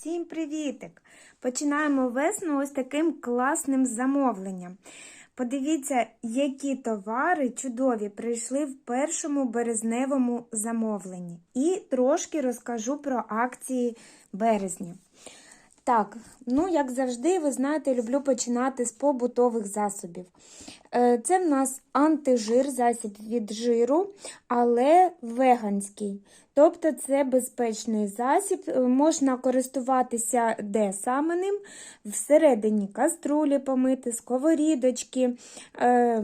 Всім привітик! Починаємо весну ось таким класним замовленням. Подивіться, які товари чудові прийшли в першому березневому замовленні. І трошки розкажу про акції березня. Так, ну, як завжди, ви знаєте, люблю починати з побутових засобів. Е, Це в нас антижир, засіб від жиру, але веганський. Тобто це безпечний засіб, е, можна користуватися де саме ним, всередині каструлі помити, сковорідочки, е,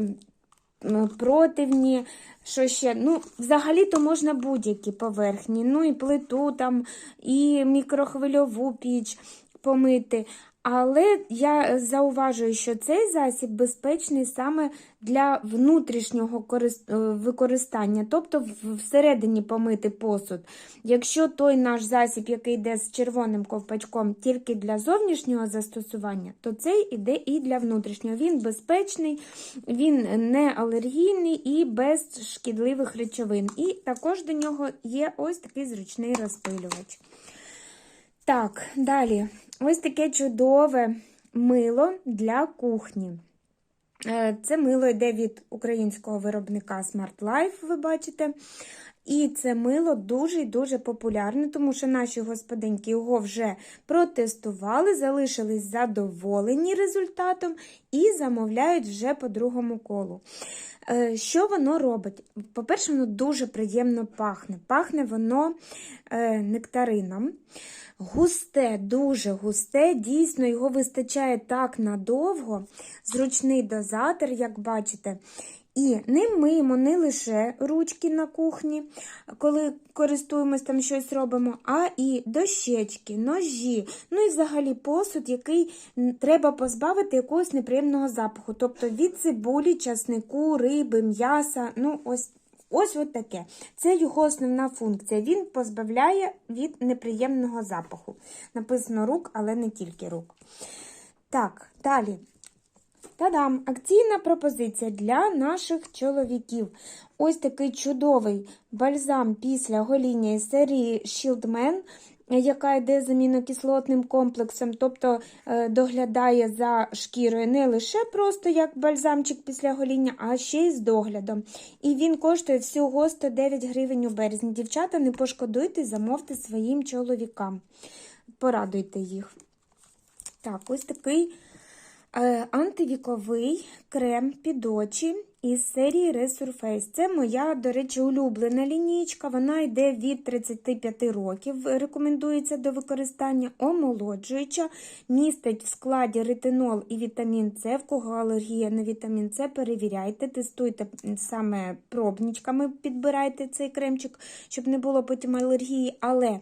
противні, що ще, ну, взагалі-то можна будь-які поверхні, ну і плиту там, і мікрохвильову піч помити. Але я зауважую, що цей засіб безпечний саме для внутрішнього використання, тобто всередині помити посуд. Якщо той наш засіб, який йде з червоним ковпачком, тільки для зовнішнього застосування, то цей іде і для внутрішнього. Він безпечний, він не алергійний і без шкідливих речовин. І також до нього є ось такий зручний розпилювач. Так, далі. Ось таке чудове мило для кухні. Е, це мило йде від українського виробника Smart Life, ви бачите. І це мило дуже і дуже популярне, тому що наші господинки його вже протестували, залишились задоволені результатом і замовляють вже по другому колу. Е, що воно робить? По-перше, воно дуже приємно пахне. Пахне воно е, нектарином. Густе, дуже густе, дійсно, його вистачає так надовго, зручний дозатор, як бачите. І ним миємо не лише ручки на кухні, коли користуємось там щось робимо, а і дощечки, ножі, ну і взагалі посуд, який треба позбавити якогось неприємного запаху. Тобто від цибулі, часнику, риби, м'яса. ну ось Ось от таке. Це його основна функція. Він позбавляє від неприємного запаху. Написано рук, але не тільки рук. Так, далі. Та-дам! Акційна пропозиція для наших чоловіків. Ось такий чудовий бальзам після гоління із серії Shieldman яка йде з амінокислотним комплексом, тобто е, доглядає за шкірою не лише просто як бальзамчик після гоління, а ще й з доглядом. І він коштує всього 109 гривень у березні. Дівчата, не пошкодуйте, замовте своїм чоловікам. Порадуйте їх. Так, ось такий антивіковий крем під очі із серії Resurface. Це моя, до речі, улюблена лінійка. Вона йде від 35 років, рекомендується до використання омолоджуюча, містить в складі ретинол і вітамін С. В кого алергія на вітамін С, перевіряйте, тестуйте саме пробничками, підбирайте цей кремчик, щоб не було потім алергії. Але.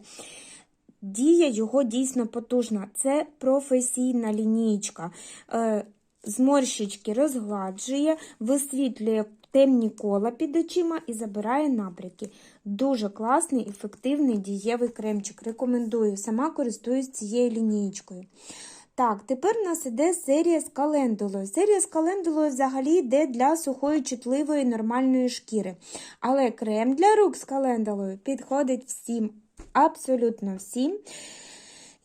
Дія його дійсно потужна. Це професійна лінійка. Е, зморщички розгладжує, висвітлює темні кола під очима і забирає набряки. Дуже класний, ефективний дієвий кремчик. Рекомендую, сама користуюсь цією лінієчкою. Так, тепер у нас іде серія з календулою. Серія з календулою взагалі йде для сухої, чутливої, нормальної шкіри. Але крем для рук з календулою підходить всім, абсолютно всім.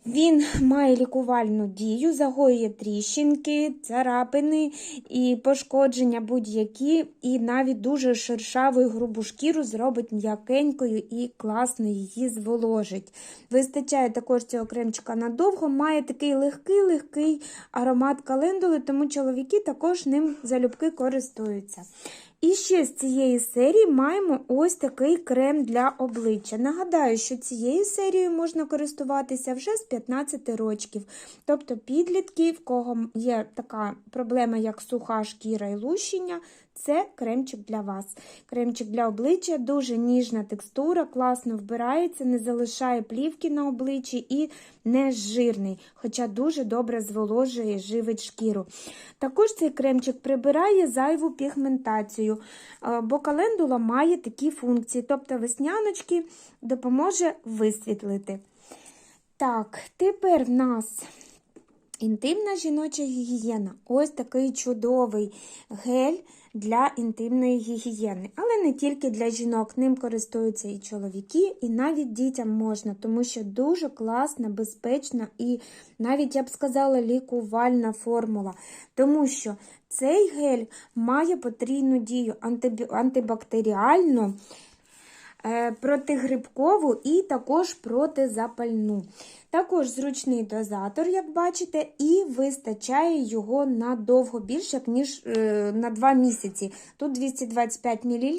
Він має лікувальну дію, загоює тріщинки, царапини і пошкодження будь-які, і навіть дуже шершаву грубу шкіру зробить м'якенькою і класно її зволожить. Вистачає також цього кремчика надовго, має такий легкий-легкий аромат календули, тому чоловіки також ним залюбки користуються. І ще з цієї серії маємо ось такий крем для обличчя. Нагадаю, що цією серією можна користуватися вже з 15 років. Тобто підлітки, в кого є така проблема, як суха шкіра і лущення, це кремчик для вас. Кремчик для обличчя, дуже ніжна текстура, класно вбирається, не залишає плівки на обличчі і не жирний, хоча дуже добре зволожує живить шкіру. Також цей кремчик прибирає зайву пігментацію, бо календула має такі функції, тобто весняночки допоможе висвітлити. Так, тепер в нас Інтимна жіноча гігієна. Ось такий чудовий гель для інтимної гігієни. Але не тільки для жінок, ним користуються і чоловіки, і навіть дітям можна, тому що дуже класна, безпечна і навіть, я б сказала, лікувальна формула. Тому що цей гель має потрійну дію антибактеріальну. Е, Протигрибкову і також протизапальну. Також зручний дозатор, як бачите, і вистачає його надовго більше, ніж е, на 2 місяці. Тут 225 мл.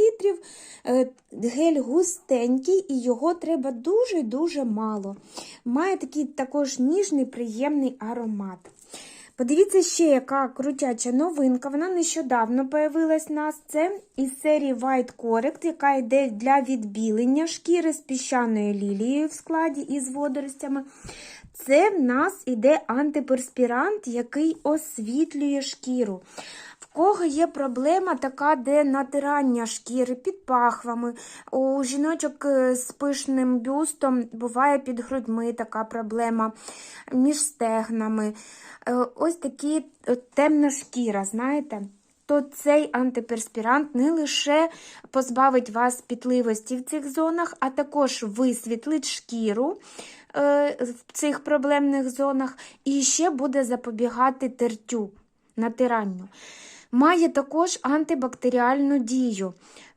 Е, гель густенький, і його треба дуже-дуже мало. Має такий також ніжний, приємний аромат. Подивіться ще, яка крутяча новинка. Вона нещодавно появилась в нас. Це із серії White Correct, яка йде для відбілення шкіри з піщаною лілією в складі із водоростями. Це в нас іде антиперспірант, який освітлює шкіру. Кого є проблема така, де натирання шкіри під пахвами, у жіночок е, з пишним бюстом буває під грудьми така проблема, між стегнами. Е, Ось такі е, темна шкіра, знаєте? То цей антиперспірант не лише позбавить вас пітливості в цих зонах, а також висвітлить шкіру в цих проблемних зонах і ще буде запобігати тертю, натиранню. Має також антибактеріальну дію.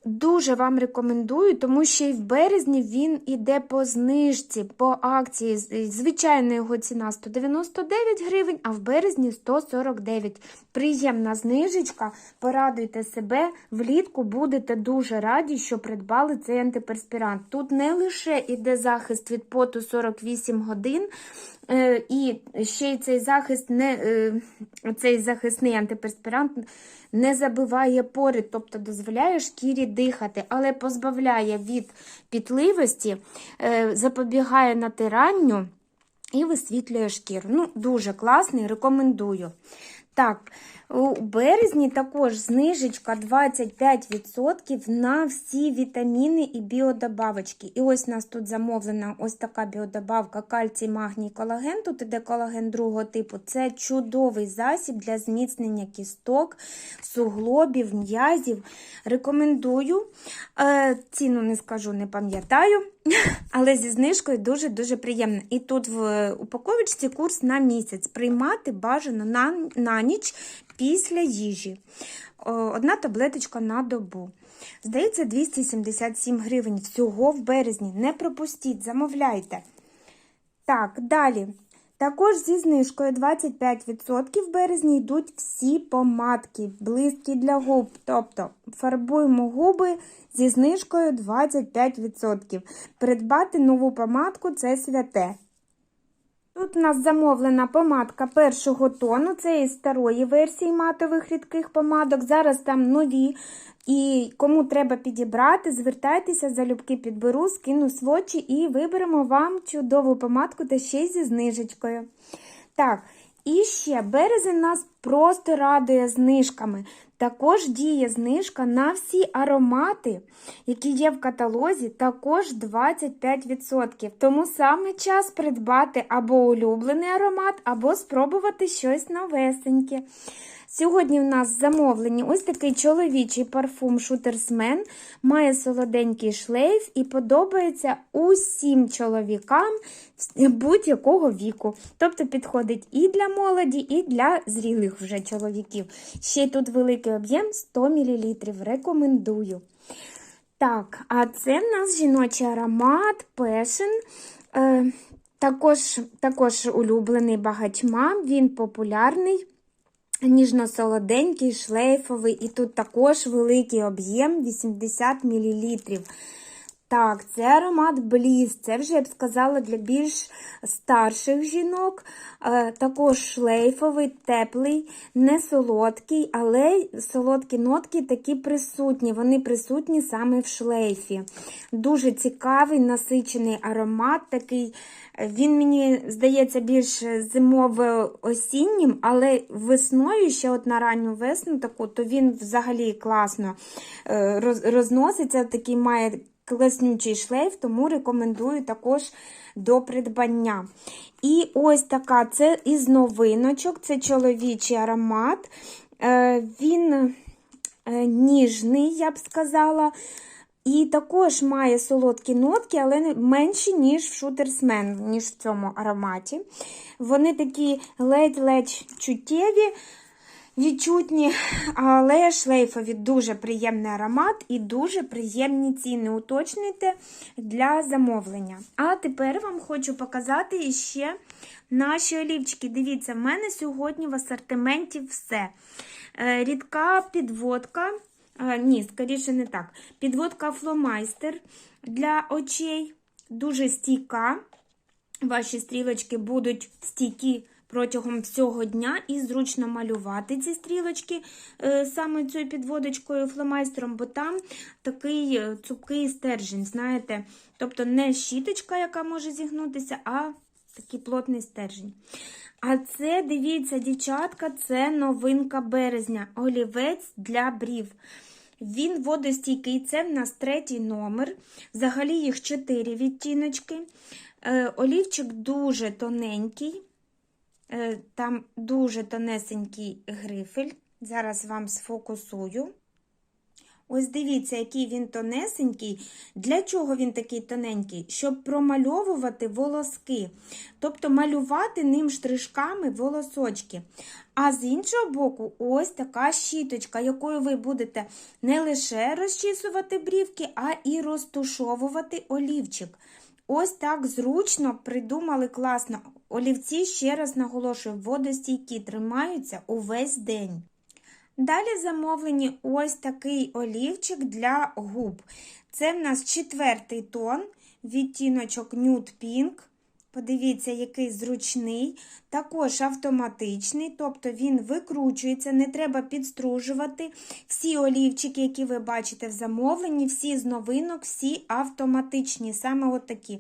Дуже вам рекомендую, тому що і в березні він іде по знижці, по акції. Звичайно, його ціна 199 гривень, а в березні 149. Приємна знижечка. Порадуйте себе, влітку будете дуже раді, що придбали цей антиперспірант. Тут не лише іде захист від поту 48 годин, е, і ще й цей захист не е, цей захисний антиперспірант не забиває пори, тобто дозволяє шкірі дихати, але позбавляє від пітливості, е, запобігає натиранню і висвітлює шкіру. Ну, дуже класний, рекомендую. Так, у березні також знижечка 25% на всі вітаміни і біодобавочки. І ось у нас тут замовлена ось така біодобавка кальцій, магній, колаген. Тут іде колаген другого типу. Це чудовий засіб для зміцнення кісток, суглобів, м'язів. Рекомендую. Е, ціну не скажу, не пам'ятаю. Але зі знижкою дуже-дуже приємно. І тут в упаковочці курс на місяць. Приймати бажано на, на ніч після їжі. Одна таблеточка на добу. Здається, 277 гривень всього в березні. Не пропустіть, замовляйте. Так, далі. Також зі знижкою 25% в березні йдуть всі помадки, близькі для губ. Тобто фарбуємо губи зі знижкою 25%. Придбати нову помадку це святе. Тут у нас замовлена помадка першого тону, це із старої версії матових рідких помадок. Зараз там нові. І кому треба підібрати, звертайтеся, залюбки підберу, скину свочі і виберемо вам чудову помадку та ще зі знижечкою. Так, і ще березень нас просто радує знижками. Також діє знижка на всі аромати, які є в каталозі, також 25%. Тому саме час придбати або улюблений аромат, або спробувати щось новесеньке. Сьогодні в нас замовлені ось такий чоловічий парфум Шутерсмен, має солоденький шлейф і подобається усім чоловікам будь-якого віку. Тобто підходить і для молоді, і для зрілих вже чоловіків. Ще тут великий об'єм 100 мл. Рекомендую. Так, а це в нас жіночий аромат Passion. Е, також, також улюблений багатьма, він популярний. Ніжно-солоденький, шлейфовий, і тут також великий об'єм 80 мл. Так, це аромат Бліз. Це вже я б сказала для більш старших жінок. Е, також шлейфовий, теплий, не солодкий, але солодкі нотки такі присутні. Вони присутні саме в шлейфі. Дуже цікавий, насичений аромат такий. Він мені здається більш зимово-осіннім, але весною, ще от на ранню весну, таку, то він взагалі класно е, розноситься, такий має класнючий шлейф, тому рекомендую також до придбання. І ось така це із новиночок, це чоловічий аромат. Е, Він е, ніжний, я б сказала. І також має солодкі нотки, але менші, ніж в шутерсмен, ніж в цьому ароматі. Вони такі ледь-ледь чуттєві, відчутні, але шлейфові дуже приємний аромат і дуже приємні ціни. Уточнюйте для замовлення. А тепер вам хочу показати іще наші олівчики. Дивіться, в мене сьогодні в асортименті все. Е, Рідка підводка. Ні, скоріше не так. Підводка фломайстер для очей. Дуже стійка. Ваші стрілочки будуть стійкі протягом всього дня і зручно малювати ці стрілочки е, саме цією підводочкою фломайстером, бо там такий е, цупкий стержень, знаєте. Тобто не щіточка, яка може зігнутися, а такий плотний стержень. А це, дивіться, дівчатка, це новинка березня. Олівець для брів. Він водостійкий, це в нас третій номер. Взагалі їх чотири відтіночки. Е, олівчик дуже тоненький. Е, Там дуже тонесенький грифель. Зараз вам сфокусую. Ось дивіться, який він тонесенький. Для чого він такий тоненький? Щоб промальовувати волоски. Тобто малювати ним штришками волосочки. А з іншого боку, ось така щіточка, якою ви будете не лише розчісувати брівки, а і розтушовувати олівчик. Ось так зручно придумали класно. Олівці, ще раз наголошую, водостійкі тримаються увесь день. Далі замовлені ось такий олівчик для губ. Це в нас четвертий тон, відтіночок Nude Pink. Подивіться, який зручний, також автоматичний, тобто він викручується, не треба підстружувати. Всі олівчики, які ви бачите в замовленні, всі з новинок, всі автоматичні, саме от такі.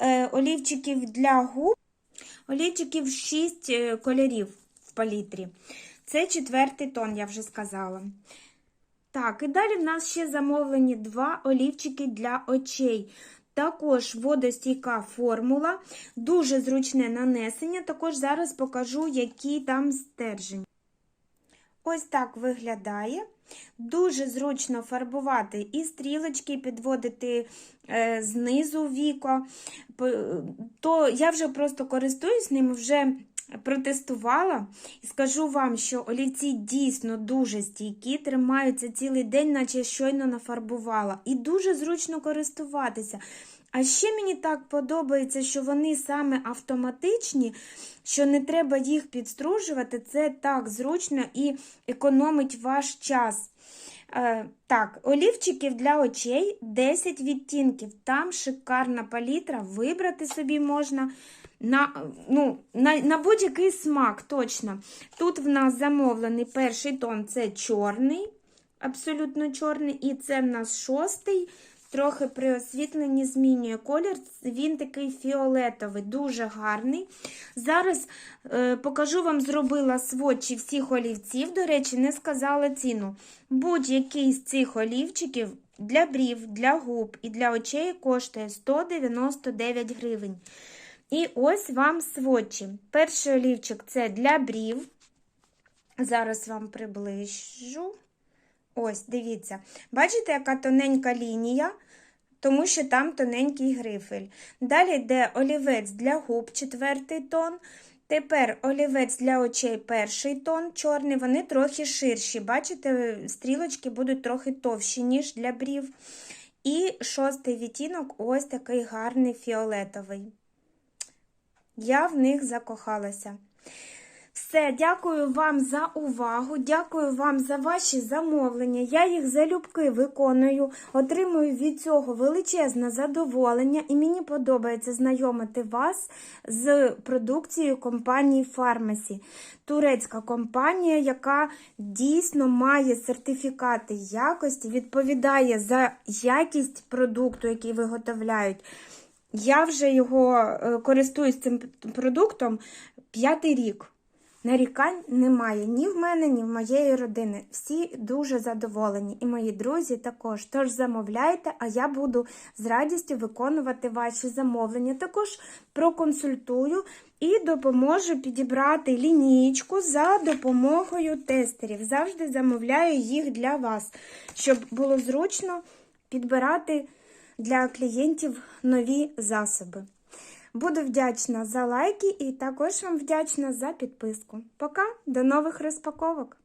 Е, олівчиків для губ, олівчиків 6 кольорів в палітрі. Це четвертий тон, я вже сказала. Так, і далі в нас ще замовлені два олівчики для очей. Також водостійка формула, дуже зручне нанесення. Також зараз покажу, який там стержень. Ось так виглядає. Дуже зручно фарбувати і стрілочки, підводити е, знизу віко. То я вже просто користуюсь ним, вже протестувала і скажу вам, що олівці дійсно дуже стійкі, тримаються цілий день, наче щойно нафарбувала. І дуже зручно користуватися. А ще мені так подобається, що вони саме автоматичні, що не треба їх підстружувати. Це так зручно і економить ваш час. Е, так, олівчиків для очей 10 відтінків. Там шикарна палітра, вибрати собі можна на ну, на, на будь-який смак, точно. Тут в нас замовлений перший тон це чорний, абсолютно чорний, і це в нас шостий. Трохи при освітленні змінює колір, він такий фіолетовий, дуже гарний. Зараз е, покажу вам, зробила сводчі всіх олівців. До речі, не сказала ціну. Будь-який з цих олівчиків для брів, для губ і для очей коштує 199 гривень. І ось вам сводчі. Перший олівчик це для брів. Зараз вам приближу. Ось, дивіться. Бачите, яка тоненька лінія, тому що там тоненький грифель. Далі йде олівець для губ, четвертий тон. Тепер олівець для очей перший тон, чорний, вони трохи ширші. Бачите, стрілочки будуть трохи товщі, ніж для брів. І шостий відтінок ось такий гарний фіолетовий. Я в них закохалася. Все, дякую вам за увагу, дякую вам за ваші замовлення. Я їх залюбки виконую, отримую від цього величезне задоволення, і мені подобається знайомити вас з продукцією компанії Фармасі. Турецька компанія, яка дійсно має сертифікати якості, відповідає за якість продукту, який виготовляють. Я вже його користуюсь цим продуктом п'ятий рік. Нарікань немає ні в мене, ні в моєї родини. Всі дуже задоволені, і мої друзі також. Тож замовляйте, а я буду з радістю виконувати ваші замовлення. Також проконсультую і допоможу підібрати лінійку за допомогою тестерів. Завжди замовляю їх для вас, щоб було зручно підбирати для клієнтів нові засоби. Буду вдячна за лайки і також вам вдячна за підписку. Пока, до нових розпаковок!